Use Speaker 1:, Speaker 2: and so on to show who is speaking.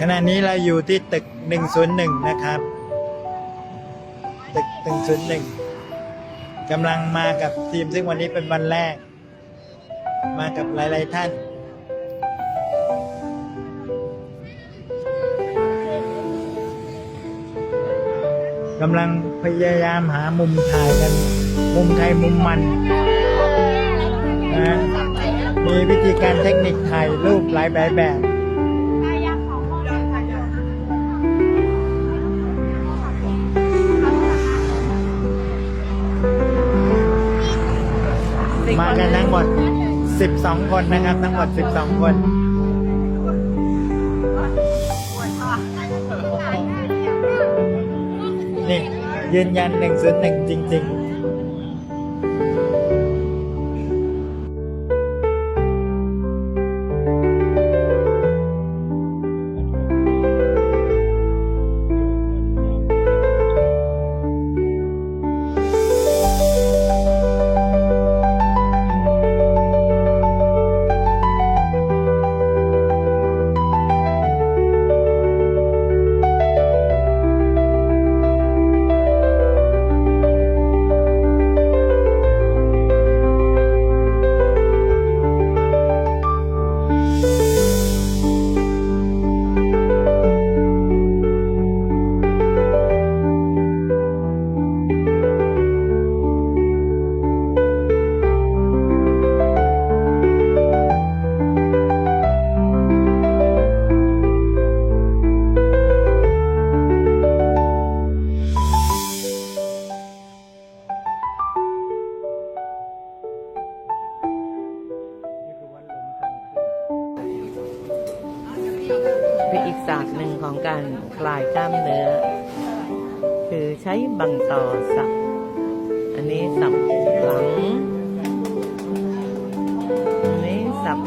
Speaker 1: ขณะนี้เราอยู่ที่ตึก 101 นะครับ ตึก 101กำลังมากับทีมซึ่งวันนี้เป็นวันแรก มากับหลาย ๆ ท่านกำลังพยายามหามุมถ่ายกัน มุมใครมุมมันนะมีวิธีการเทคนิคถ่ายรูปหลายแบบ มากันทั้งหมด 12 คนนะครับ ทั้งหมด 12 คนนี่ยืนยัน 101 จริง ๆ
Speaker 2: เป็นอีกศาสตร์หนึ่งของการคลายกล้ามเนื้อ คือใช้บังต่อสับ อันนี้สับหลัง อันนี้สับ